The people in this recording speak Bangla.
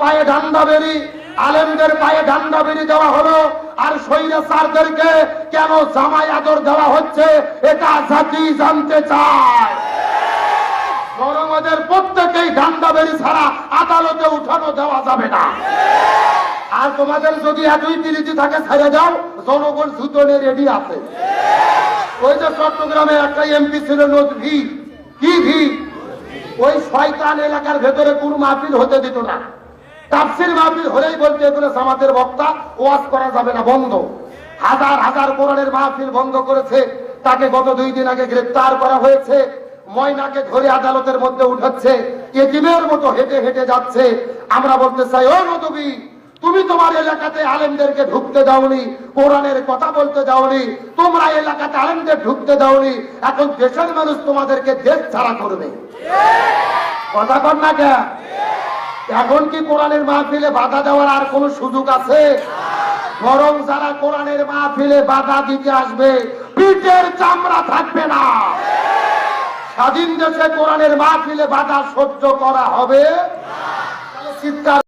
পায়ে ডান্ডা বেরি, আলেমদের পায়ে ডান্ডা বেরি দেওয়া হলো। আর সৈরা সারদেরকে কেন জামাই আদর দেওয়া হচ্ছে, এটা জাতি জানতে চায়। প্রত্যেকেই বেরি ছাড়া আদালতে উঠানো দেওয়া যাবে না। আর তোমাদের যদি এতই পিরিতি থাকে, ছেড়ে দাও, জনগণ জুতো নিয়ে রেডি আছে। ওই যে চট্টগ্রামে একটা এমপি ছিল নদী কি ভি? ওই শয়তান এলাকার ভেতরে কোন মাহফিল হতে দিত না। তাফসির মাহফিল হলেই বলতে এগুলো জামাতের বক্তা, ওয়াজ করা যাবে না, বন্ধ। হাজার হাজার কোরআনের মাহফিল বন্ধ করেছে, তাকে গত দুই দিন আগে গ্রেফতার করা হয়েছে, ময়নাকে ধরে আদালতের মধ্যে উঠাচ্ছে এটিমের মতো হেঁটে হেঁটে যাচ্ছে। আমরা বলতে চাই, ও নদবী তুমি তোমার এলাকাতে আলেমদেরকে ঢুকতে দাওনি, কোরআনের কথা বলতে দাওনি, তোমরা এলাকাতে আলেমদের ঢুকতে দাওনি, এখন দেশের মানুষ তোমাদেরকে দেশ ছাড়া করবে। কথা কর না কে এখন কি কোরআনের মাহফিলে বাধা দেওয়ার আর কোনো সুযোগ আছে? বরং যারা কোরআনের মাহফিলে বাধা দিতে আসবে, পিঠের চামড়া থাকবে না। স্বাধীন দেশে কোরআনের মাহফিলে বাধা সহ্য করা হবে? চিৎকার